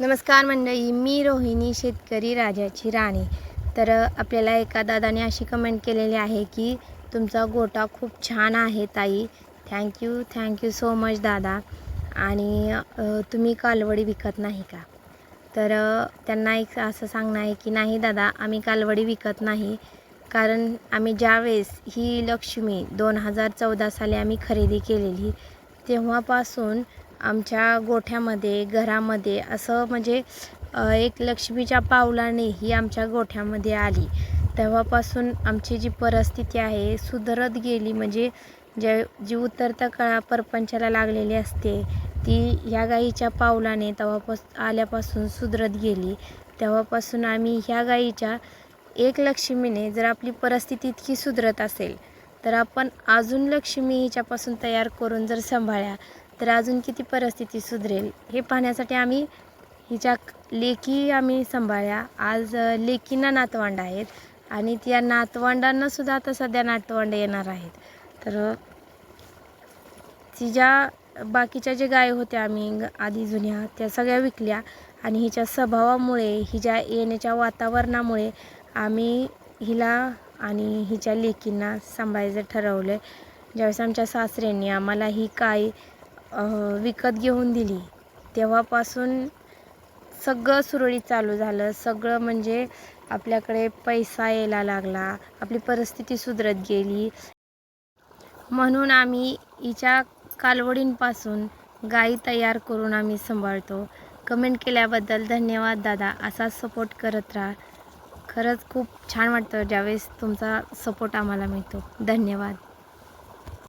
नमस्कार मंडळी मी रोहिणी शेतकरी राजाची राणी. तर आपल्याला एका दादाने अशी कमेंट केलेली आहे की तुमचा गोटा खूप छान आहे ताई. थँक्यू थँक्यू सो मच दादा. आणि तुम्ही कालवडी विकत नाही का? तर त्यांना एक असं सांगणं आहे की नाही दादा आम्ही कालवडी विकत नाही. कारण आम्ही ज्यावेळेस ही लक्ष्मी दोन हजार चौदा साली आम्ही खरेदी केलेली तेव्हापासून आमच्या गोठ्यामध्ये घरामध्ये असं म्हणजे एक लक्ष्मीच्या पावलाने ही आमच्या गोठ्यामध्ये आली. तेव्हापासून आमची जी परिस्थिती आहे सुधरत गेली. म्हणजे जे जी उतरता कळा परपंचाला लागलेली असते ती ह्या गाईच्या पावलाने तेव्हापास आल्यापासून सुधरत गेली. तेव्हापासून आम्ही ह्या गाईच्या एक लक्ष्मीने जर आपली परिस्थिती इतकी सुधरत असेल तर आपण अजून लक्ष्मी हिच्यापासून तयार करून जर सांभाळ्या तर अजून किती परिस्थिती सुधरेल हे पाहण्यासाठी आम्ही हिच्या लेकी आम्ही सांभाळल्या आज लेकींना नातवंड आहेत आणि त्या नातवंडांना सुद्धा आता सध्या नातवंड येणार आहेत. तर तिच्या बाकीच्या जे गाय होत्या आम्ही ग- आधी जुन्या त्या सगळ्या विकल्या आणि हिच्या स्वभावामुळे हिच्या येण्याच्या वातावरणामुळे आम्ही हिला आणि हिच्या लेकींना सांभाळायचं ठरवलं आहे ज्यावेळेस आमच्या सासऱ्यांनी आम्हाला ही काय विकत घेऊन दिली. तेव्हापासून सगळं सुरळीत चालू झालं. सगळं म्हणजे आपल्याकडे पैसा यायला लागला. आपली परिस्थिती सुधरत गेली. म्हणून आम्ही हिच्या कालवडींपासून गाई तयार करून आम्ही सांभाळतो. कमेंट केल्याबद्दल धन्यवाद दादा. असाच सपोर्ट करत राहा. खरंच खूप छान वाटतं ज्यावेळेस तुमचा सपोर्ट आम्हाला मिळतो. धन्यवाद.